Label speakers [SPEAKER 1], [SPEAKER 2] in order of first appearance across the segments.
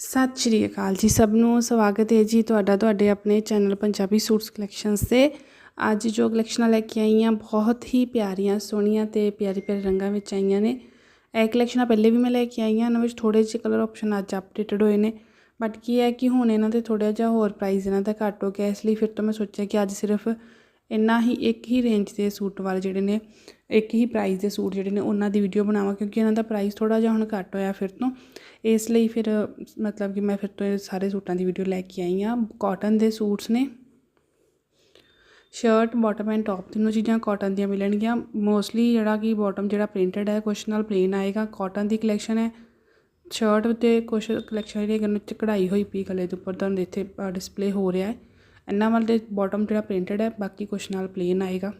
[SPEAKER 1] ਸਤਿ ਸ਼੍ਰੀ ਅਕਾਲ ਜੀ ਸਭ ਨੂੰ, ਸਵਾਗਤ ਹੈ ਜੀ ਤੁਹਾਡਾ, ਤੁਹਾਡੇ ਆਪਣੇ ਚੈਨਲ ਪੰਜਾਬੀ ਸੂਟਸ ਕਲੈਕਸ਼ਨਸ ਤੇ। ਅੱਜ ਜੋ ਕਲੈਕਸ਼ਨਾਂ ਲੈ ਕੇ ਆਈਆਂ ਬਹੁਤ ਹੀ ਪਿਆਰੀਆਂ, ਸੋਹਣੀਆਂ ਤੇ ਪਿਆਰੀ ਪਿਆਰੇ ਰੰਗਾਂ ਵਿੱਚ ਆਈਆਂ ਨੇ। ਇਹ ਕਲੈਕਸ਼ਨਾਂ ਪਹਿਲੇ ਵੀ ਮੈਂ ਲੈ ਕੇ ਆਈ ਹਾਂ, ਇਹਨਾਂ ਵਿੱਚ ਥੋੜੇ ਜਿਹੇ ਕਲਰ ਆਪਸ਼ਨ ਅੱਜ ਅਪਡੇਟਡ ਹੋਏ ਨੇ। ਬਟ ਕੀ ਹੈ ਕਿ ਹੁਣ ਇਹਨਾਂ ਦੇ ਥੋੜਾ ਜਿਹਾ ਹੋਰ ਪ੍ਰਾਈਸ ਇਹਨਾਂ ਦਾ ਘੱਟ ਹੋ ਗਿਆ, ਇਸ ਲਈ ਫਿਰ ਤੋਂ ਮੈਂ ਸੋਚਿਆ ਕਿ ਅੱਜ ਸਿਰਫ ਇੰਨਾ ਹੀ ਇੱਕ ਹੀ ਰੇਂਜ ਦੇ ਸੂਟ ਵਾਲੇ ਜਿਹੜੇ ਨੇ, ਇੱਕ ਹੀ ਪ੍ਰਾਈਸ ਦੇ ਸੂਟ ਜਿਹੜੇ ਨੇ ਉਹਨਾਂ ਦੀ ਵੀਡੀਓ ਬਣਾਵਾਂ, ਕਿਉਂਕਿ ਇਹਨਾਂ ਦਾ ਪ੍ਰਾਈਸ ਥੋੜਾ ਜਿਹਾ ਹੁਣ ਘੱਟ ਹੋਇਆ ਫਿਰ ਤੋਂ। ਇਸ ਲਈ ਫਿਰ, ਮਤਲਬ ਕਿ ਮੈਂ ਫਿਰ ਤੋਂ ਇਹ ਸਾਰੇ ਸੂਟਾਂ ਦੀ ਵੀਡੀਓ ਲੈ ਕੇ ਆਈ ਹਾਂ। ਕਾਟਨ ਦੇ ਸੂਟਸ ਨੇ। ਸ਼ਰਟ ਬਾਟਮ ਐਂਡ ਟੌਪ ਤਿੰਨੋਂ ਚੀਜ਼ਾਂ ਕਾਟਨ ਦੀਆਂ ਮਿਲਣਗੀਆਂ। ਮੋਸਟਲੀ ਜਿਹੜਾ ਕਿ ਬਾਟਮ ਜਿਹੜਾ ਪ੍ਰਿੰਟਡ ਹੈ, ਕੁਛ ਨਾਲ ਪਲੇਨ ਆਏਗਾ। ਕਾਟਨ ਦੀ ਕਲੈਕਸ਼ਨ ਹੈ। ਸ਼ਰਟ ਉੱਤੇ ਕੁਛ ਕਲੈਕਸ਼ਨ ਜਿਹੜੀ ਗਨ ਚ ਕਢਾਈ ਹੋਈ ਪਈ ਗਲੇ ਦੇ ਉੱਪਰ। ਤੁਹਾਨੂੰ ਇੱਥੇ ਡਿਸਪਲੇ ਹੋ ਰਿਹਾ ਹੈ। ਇਹਨਾਂ ਵਾਲੇ ਬਾਟਮ ਜਿਹੜਾ ਪ੍ਰਿੰਟਡ ਹੈ, ਬਾਕੀ ਕੁਛ ਨਾਲ ਪਲੇਨ ਆਏਗਾ।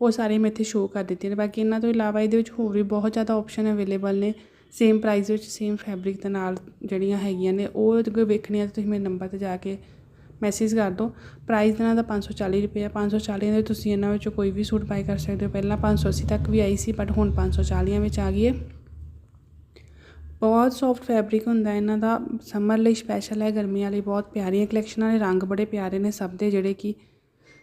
[SPEAKER 1] ਉਹ ਸਾਰੇ ਮੈਂ ਇੱਥੇ ਸ਼ੋਅ ਕਰ ਦਿੱਤੇ ਨੇ। ਬਾਕੀ ਇਹਨਾਂ ਤੋਂ ਇਲਾਵਾ ਇਹਦੇ ਵਿੱਚ ਹੋਰ ਵੀ ਬਹੁਤ ਜ਼ਿਆਦਾ ਆਪਸ਼ਨ ਅਵੇਲੇਬਲ ਨੇ। ਸੇਮ ਪ੍ਰਾਈਸ ਵਿੱਚ ਸੇਮ ਫੈਬਰਿਕ ਦੇ ਨਾਲ ਜਿਹੜੀਆਂ ਹੈਗੀਆਂ ਨੇ, ਉਹ ਅਗਰ ਵੇਖਣੀਆਂ ਤਾਂ ਤੁਸੀਂ ਮੇਰੇ ਨੰਬਰ ਤੇ ਜਾ ਕੇ ਮੈਸੇਜ ਕਰ ਦਿਓ। ਪ੍ਰਾਈਸ ਇਹਨਾਂ ਦਾ 540 ਰੁਪਏ 540 ਦੇ ਤੁਸੀਂ ਇਹਨਾਂ ਵਿੱਚੋਂ ਕੋਈ ਵੀ ਸੂਟ ਬਾਈ ਕਰ ਸਕਦੇ ਹੋ। ਪਹਿਲਾਂ 580 ਤੱਕ ਵੀ ਆਈ ਸੀ ਬਟ ਹੁਣ 540 ਵਿੱਚ ਆ ਗਈ ਹੈ। ਬਹੁਤ ਸੋਫਟ ਫੈਬਰਿਕ ਹੁੰਦਾ ਇਹਨਾਂ ਦਾ ਸਮਰ ਲਈ ਸਪੈਸ਼ਲ ਹੈ, ਗਰਮੀਆਂ ਲਈ ਬਹੁਤ ਪਿਆਰੀਆਂ ਕਲੈਕਸ਼ਨਾਂ ਨੇ ਰੰਗ ਬੜੇ ਪਿਆਰੇ ਨੇ ਸਭ ਦੇ, ਜਿਹੜੇ ਕਿ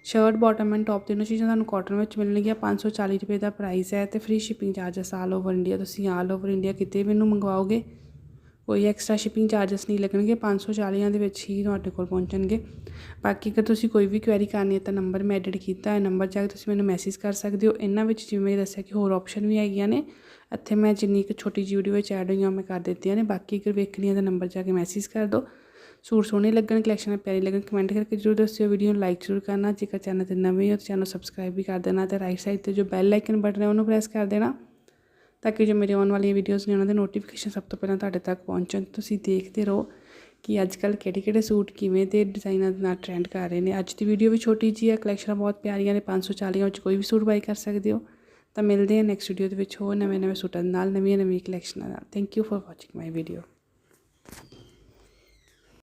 [SPEAKER 1] ਸ਼ਰਟ ਬਾਟਮ ਐਂਡ ਟੌਪ ਤਿੰਨੋਂ ਚੀਜ਼ਾਂ ਤੁਹਾਨੂੰ ਕਾਟਨ ਵਿੱਚ ਮਿਲਣਗੀਆਂ 540 ਰੁਪਏ ਦਾ ਪ੍ਰਾਈਸ ਹੈ ਤੇ free shipping charges all over India ਤੁਸੀਂ ਆਲ ਓਵਰ ਇੰਡੀਆ ਕਿਤੇ ਵੀ ਇਹਨੂੰ ਮੰਗਵਾਓਗੇ। ਕੋਈ ਐਕਸਟਰਾ ਸ਼ਿਪਿੰਗ ਚਾਰਜਸ ਨਹੀਂ ਲੱਗਣਗੇ 540 ਦੇ ਵਿੱਚ ਹੀ ਤੁਹਾਡੇ ਕੋਲ ਪਹੁੰਚਣਗੇ। ਬਾਕੀ ਅਗਰ ਤੁਸੀਂ ਕੋਈ ਵੀ ਕੁਐਰੀ ਕਰਨੀ ਹੈ ਤਾਂ ਨੰਬਰ ਮੈਂ ਐਡਿਟ ਕੀਤਾ ਹੈ ਨੰਬਰ ਜਾ ਕੇ ਤੁਸੀਂ ਮੈਨੂੰ ਮੈਸੇਜ ਕਰ ਸਕਦੇ ਹੋ। ਇਹਨਾਂ ਵਿੱਚ ਜਿਵੇਂ ਦੱਸਿਆ ਕਿ ਹੋਰ ਆਪਸ਼ਨ ਵੀ ਹੈਗੀਆਂ ਨੇ, ਇੱਥੇ ਮੈਂ ਜਿੰਨੀ ਕੁ ਛੋਟੀ ਜਿਹੀ ਵੀਡੀਓ ਵਿੱਚ ਐਡ ਹੋਈਆਂ ਮੈਂ ਕਰ ਦਿੱਤੀਆਂ ਨੇ। ਬਾਕੀ ਅਗਰ ਵੇਖਣੀ ਹੈ ਤਾਂ ਨੰਬਰ ਜਾ ਕੇ ਮੈਸੇਜ ਕਰ ਦਿਓ। ਸੂਟ ਸੋਹਣੇ ਲੱਗਣ ਕਲੈਕਸ਼ਨ ਪਿਆਰੀ ਲੱਗਣ ਕਮੈਂਟ ਕਰਕੇ ਜਰੂਰ ਦੱਸਿਓ। ਵੀਡੀਓ ਨੂੰ ਲਾਈਕ ਜ਼ਰੂਰ ਕਰਨਾ। ਜੇਕਰ ਚੈਨਲ ਤੇ ਨਵੇਂ ਹੋ ਤਾਂ ਚੈਨਲ ਸਬਸਕ੍ਰਾਈਬ ਵੀ ਕਰ ਦੇਣਾ ਤੇ ਰਾਈਟ ਸਾਈਡ ਤੇ ਜੋ ਬੈਲ ਆਈਕਨ ਬਟਨ ਹੈ ਉਹਨੂੰ ਪ੍ਰੈਸ ਕਰ ਦੇਣਾ। ਤਾਂ ਕਿ ਜੋ ਮੇਰੇ ਆਉਣ ਵਾਲੀਆਂ ਵੀਡੀਓਜ਼ ਨੇ, ਉਹਨਾਂ ਦੇ ਨੋਟੀਫਿਕੇਸ਼ਨ ਸਭ ਤੋਂ ਪਹਿਲਾਂ ਤੁਹਾਡੇ ਤੱਕ ਪਹੁੰਚਣ। ਤੁਸੀਂ ਦੇਖਦੇ ਰਹੋ ਕਿ ਅੱਜ ਕੱਲ ਕਿਹੜੇ ਕਿਹੜੇ ਸੂਟ ਕਿਵੇਂ ਦੇ ਡਿਜ਼ਾਈਨਾਂ ਦੇ ਨਾਲ ਟ੍ਰੈਂਡ ਕਰ ਰਹੇ ਨੇ। ਅੱਜ ਦੀ ਵੀਡੀਓ ਵੀ ਛੋਟੀ ਜੀ ਹੈ ਕਲੈਕਸ਼ਨਾਂ ਬਹੁਤ ਪਿਆਰੀਆਂ ਨੇ 540 ਵਿੱਚ ਕੋਈ ਵੀ ਸੂਟ ਬਾਈ ਕਰ ਸਕਦੇ ਹੋ। ਤਾਂ ਮਿਲਦੇ ਹਾਂ ਨੈਕਸਟ ਵੀਡੀਓ ਦੇ ਵਿੱਚ ਹੋਰ ਨਵੇਂ ਨਵੇਂ ਸੂਟਾਂ ਦੇ ਨਾਲ ਨਵੀਆਂ ਨਵੀਆਂ ਕਲੈਕਸ਼ਨਾਂ ਨਾਲ। Thank you for watching my video